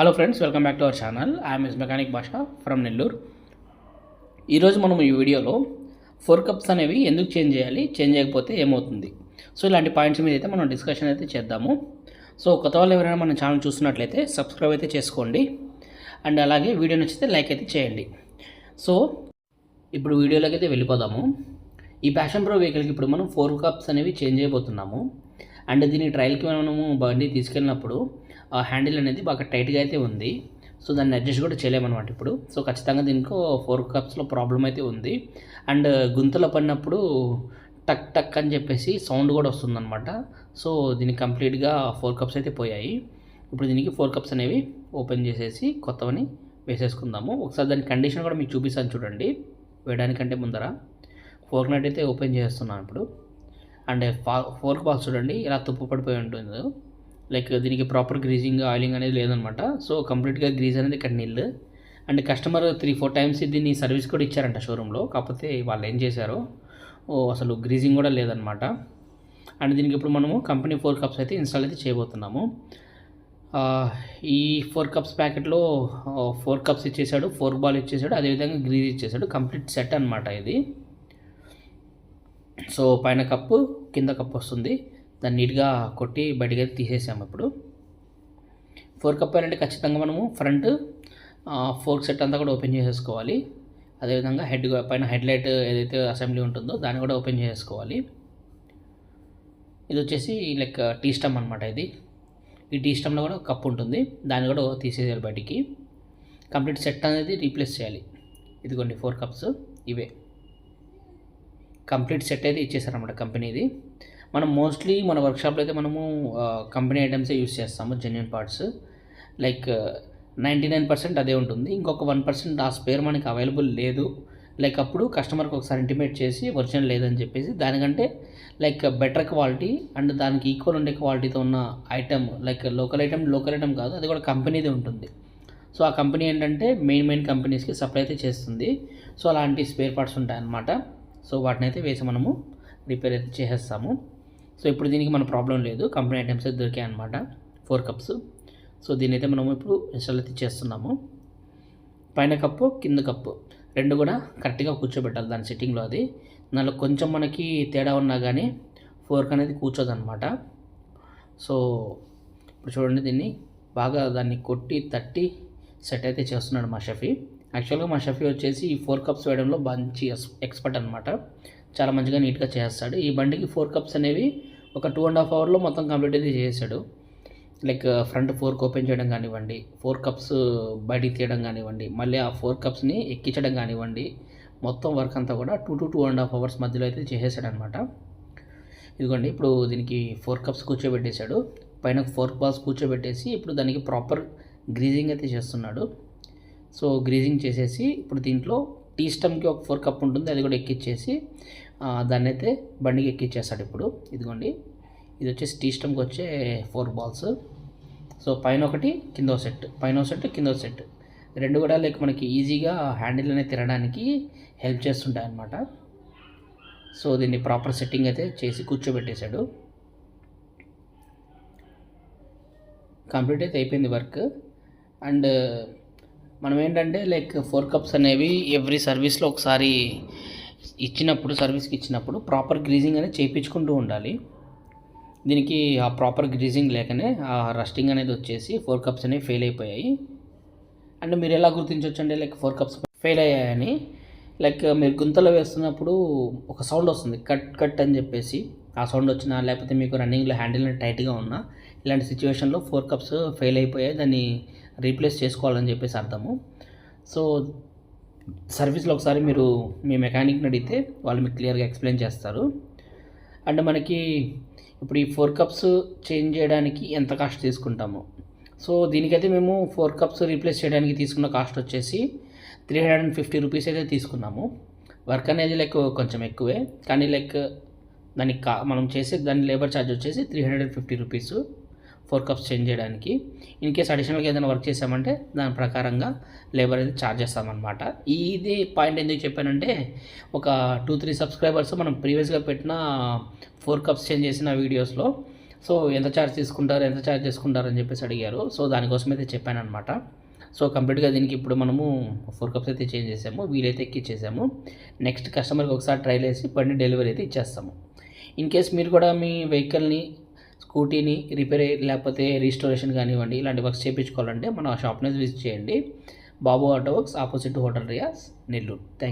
Hello friends welcome back to our channel I'm is mechanic Basha from Nellore ఈరోజు మనం ఈ వీడియోలో four cups అనేవి ఎందుకు చేంజ్ చేయాలి చేంజ్ చేయకపోతే ఏమవుతుంది? సో ఇలాంటి పాయింట్స్ మీద అయితే మనం డిస్కషన్ అయితే చేద్దాము. సో కొత్త వాళ్ళు ఎవరైనా మన ఛానల్ చూస్తున్నట్లయితే సబ్స్క్రైబ్ అయితే చేసుకోండి. అండ్ అలాగే వీడియో నచ్చితే లైక్ అయితే చేయండి. సో ఇప్పుడు వీడియోలోకి అయితే వెళ్ళిపోదాము. ఈ ప్యాషన్ ప్రో వెహికల్కి ఇప్పుడు మనం ఫోర్ కప్స్ అనేవి చేంజ్ చేయబోతున్నాము. అండ్ దీని ట్రయల్కి మనము బండి తీసుకెళ్ళినప్పుడు హ్యాండిల్ అనేది బాగా టైట్గా అయితే ఉంది. సో దాన్ని అడ్జస్ట్ కూడా చేయలేమన్నమాట ఇప్పుడు. సో ఖచ్చితంగా దీనికి ఫోర్ కప్స్లో ప్రాబ్లం అయితే ఉంది. అండ్ గుంతలో పడినప్పుడు టక్ టక్ అని చెప్పేసి సౌండ్ కూడా వస్తుందన్నమాట. సో దీనికి కంప్లీట్గా ఫోర్ కప్స్ అయితే పోయాయి. ఇప్పుడు దీనికి ఫోర్ కప్స్ అనేవి ఓపెన్ చేసేసి కొత్తవని వేసేసుకుందాము. ఒకసారి దాని కండిషన్ కూడా మీకు చూపిస్తాను చూడండి. వేయడానికంటే ముందర. ఫోర్క్ నట్ అయితే ఓపెన్ చేస్తున్నాను ఇప్పుడు. అండ్ ఫోర్క్ బాక్స్ చూడండి ఇలా తుప్పు పడిపోయి ఉంటుంది. లైక్ దీనికి ప్రాపర్ గ్రీజింగ్ ఆయిలింగ్ అనేది లేదనమాట. సో కంప్లీట్గా గ్రీజ్ అనేది ఇక్కడ నీళ్ళు and customer three four times దీన్ని సర్వీస్ కూడా ఇచ్చారంట షోరూంలో. కాకపోతే వాళ్ళు ఏం చేశారో ఓ అసలు గ్రీజింగ్ కూడా లేదనమాట. అండ్ దీనికి ఇప్పుడు మనము కంపెనీ ఫోర్ కప్స్ అయితే ఇన్స్టాల్ అయితే చేయబోతున్నాము. ఈ ఫోర్ కప్స్ ప్యాకెట్లో ఫోర్ కప్స్ ఇచ్చేసాడు ఫోర్ బాల్ ఇచ్చేసాడు అదేవిధంగా గ్రీజ్ ఇచ్చేసాడు. కంప్లీట్ సెట్ అనమాట ఇది. సో పైన కప్పు కింద కప్పు వస్తుంది. దాన్ని నీట్గా కొట్టి బయటకి అయితే తీసేసాము ఇప్పుడు. ఫోర్ కప్ అంటే ఖచ్చితంగా మనము ఫ్రంట్ ఫోర్క్ సెట్ అంతా కూడా ఓపెన్ చేసేసుకోవాలి. అదేవిధంగా హెడ్ పైన హెడ్ లైట్ ఏదైతే అసెంబ్లీ ఉంటుందో దాన్ని కూడా ఓపెన్ చేసేసుకోవాలి. ఇది వచ్చేసి లైక్ టీ స్టమ్ అనమాట ఇది. ఈ టీ స్టమ్లో కూడా కప్ ఉంటుంది. దాన్ని కూడా తీసేయాలి బయటికి. కంప్లీట్ సెట్ అనేది రీప్లేస్ చేయాలి. ఇదిగోండి ఫోర్ కప్స్ ఇవే. కంప్లీట్ సెట్ అయితే ఇచ్చేసారన్నమాట కంపెనీది. మనం మోస్ట్లీ మన వర్క్షాప్లో అయితే మనము కంపెనీ ఐటమ్సే యూస్ చేస్తాము genuine parts like ninety nine percent అదే ఉంటుంది. ఇంకొక వన్ పర్సెంట్ ఆ స్పేర్ మనకి అవైలబుల్ లేదు. లైక్ అప్పుడు కస్టమర్కి ఒకసారి ఇంటిమేట్ చేసి ఒరిజినల్ లేదని చెప్పేసి దానికంటే లైక్ బెటర్ క్వాలిటీ అండ్ దానికి ఈక్వల్ ఉండే క్వాలిటీతో ఉన్న item like local item local item కాదు అది కూడా కంపెనీది ఉంటుంది. సో ఆ కంపెనీ ఏంటంటే మెయిన్ మెయిన్ కంపెనీస్కి సప్లై అయితే చేస్తుంది. సో అలాంటి స్పేర్ పార్ట్స్ ఉంటాయన్నమాట. సో వాటిని అయితే వేసి మనము రిపేర్ అయితే చేసేస్తాము. సో ఇప్పుడు దీనికి మన ప్రాబ్లం లేదు. కంపెనీ ఐటమ్స్ అయితే దొరికాయి అనమాట ఫోర్ కప్స్ సో దీని అయితే మనము ఇప్పుడు ఇన్స్టాల్ అయితే చేస్తున్నాము పైన కప్పు కింద కప్పు రెండు కూడా కరెక్ట్గా కూర్చోబెట్టాలి దాని సెట్టింగ్లో అది. దానిలో కొంచెం మనకి తేడా ఉన్నా కానీ ఫోర్క్ అనేది కూర్చోదన్నమాట. సో ఇప్పుడు చూడండి దీన్ని. బాగా దాన్ని కొట్టి తట్టి సెట్ అయితే చేస్తున్నాడు మా షఫీ యాక్చువల్గా మా షఫీ వచ్చేసి ఈ ఫోర్ కప్స్ వేయడంలో మంచి ఎక్స్పర్ట్ అనమాట చాలా మంచిగా నీట్గా చేస్తాడు. ఈ బండికి ఫోర్ కప్స్ అనేవి ఒక టూ అండ్ హాఫ్ అవర్లో మొత్తం కంప్లీట్ అయితే చేసాడు లైక్ ఫ్రంట్ ఫోర్క్ ఓపెన్ చేయడం కానివ్వండి ఫోర్ కప్స్ uh, బయటికి తీయడం కానివ్వండి మళ్ళీ ఆ ఫోర్ కప్స్ని ఎక్కించడం కానివ్వండి మొత్తం వర్క్ అంతా కూడా two to two and half hours మధ్యలో అయితే చేసేసాడు అనమాట ఇదిగోండి ఇప్పుడు దీనికి ఫోర్ కప్స్ కూర్చోబెట్టేశాడు. పైన ఫోర్ బాల్స్ కూర్చోబెట్టేసి ఇప్పుడు దానికి ప్రాపర్ గ్రీజింగ్ అయితే చేస్తున్నాడు. సో గ్రీజింగ్ చేసేసి ఇప్పుడు దీంట్లో టీ స్టమ్కి ఒక ఫోర్ కప్ ఉంటుంది అది కూడా ఎక్కిచ్చేసి దాన్ని అయితే బండికి ఎక్కిచ్చేస్తాడు ఇప్పుడు. ఇదిగోండి. ఇది వచ్చేసి టీ స్టమ్కి వచ్చే ఫోర్ బాల్స్. సో పైన ఒకటి కింద సెట్. పైన సెట్ కింద సెట్. రెండు కూడా లైక్ మనకి ఈజీగా హ్యాండిల్ అనేది తినడానికి హెల్ప్ చేస్తుంటాయి అన్నమాట సో దీన్ని ప్రాపర్ సెట్టింగ్ అయితే చేసి కూర్చోబెట్టేశాడు. కంప్లీట్ అయితే అయిపోయింది వర్క్. అండ్ మనం ఏంటంటే లైక్ ఫోర్ కప్స్ అనేవి ఎవ్రీ సర్వీస్లో ఒకసారి ఇచ్చినప్పుడు సర్వీస్కి ఇచ్చినప్పుడు ప్రాపర్ గ్రీజింగ్ అనేది చేయించుకుంటూ ఉండాలి. దీనికి ఆ ప్రాపర్ గ్రీజింగ్ లేకనే ఆ రస్టింగ్ అనేది వచ్చేసి ఫోర్ కప్స్ అనేవి ఫెయిల్ అయిపోయాయి. అండ్ మీరు ఎలా గుర్తించవచ్చు అంటే లైక్ ఫోర్ కప్స్ ఫెయిల్ అయ్యాయని లైక్ మీరు గుంతలో వేస్తున్నప్పుడు ఒక సౌండ్ వస్తుంది కట్ కట్ అని చెప్పేసి. ఆ సౌండ్ వచ్చినా లేకపోతే మీకు రన్నింగ్లో హ్యాండిల్ టైట్గా ఉన్నా ఇలాంటి సిచ్యువేషన్లో ఫోర్ కప్స్ ఫెయిల్ అయిపోయాయి. దాన్ని రీప్లేస్ చేసుకోవాలని చెప్పేసి అర్థము. సో సర్వీస్లో ఒకసారి మీరు మీ మెకానిక్ని అడిగితే వాళ్ళు మీకు క్లియర్గా ఎక్స్ప్లెయిన్ చేస్తారు. అండ్ మనకి ఇప్పుడు ఈ ఫోర్ కప్స్ చేంజ్ చేయడానికి ఎంత కాస్ట్ తీసుకుంటాము? సో దీనికైతే మేము ఫోర్ కప్స్ రీప్లేస్ చేయడానికి తీసుకున్న కాస్ట్ వచ్చేసి three hundred and fifty rupees అయితే తీసుకున్నాము. వర్క్ అనేది లైక్ కొంచెం ఎక్కువే. కానీ లైక్ దానికి కా మనం చేసే దాని లేబర్ ఛార్జ్ వచ్చేసి three hundred and fifty rupees. Four cups change చేయడానికి. ఇన్ కేస్ అడిషనల్గా ఏదైనా వర్క్ చేసామంటే దాని ప్రకారంగా లేబర్ అనేది ఛార్జ్ చేస్తామన్నమాట. ఇది పాయింట్ ఎందుకు చెప్పానంటే ఒక టూ త్రీ సబ్స్క్రైబర్స్ మనం ప్రీవియస్గా పెట్టిన ఫోర్ కప్స్ చేంజ్ చేసిన వీడియోస్లో. సో ఎంత ఛార్జ్ తీసుకుంటారు ఎంత ఛార్జ్ చేసుకుంటారు అని చెప్పేసి అడిగారు. సో దానికోసం అయితే చెప్పాను అనమాట సో కంప్లీట్గా దీనికి ఇప్పుడు మనము ఫోర్ కప్స్ అయితే చేంజ్ చేసాము వీలైతే ఎక్కిచ్చేసాము. నెక్స్ట్ కస్టమర్కి ఒకసారి ట్రైల్ వేసి బండి డెలివరీ అయితే ఇచ్చేస్తాము. ఇన్ కేస్ మీరు కూడా మీ వెహికల్ని స్కూటీని రిపేర్ లేకపోతే రీస్టోరేషన్ కానివ్వండి ఇలాంటి వర్క్స్ చేయించుకోవాలంటే మన షాప్ని విజిట్ చేయండి. Babu auto works opposite hotel Riyas Nellore. Thank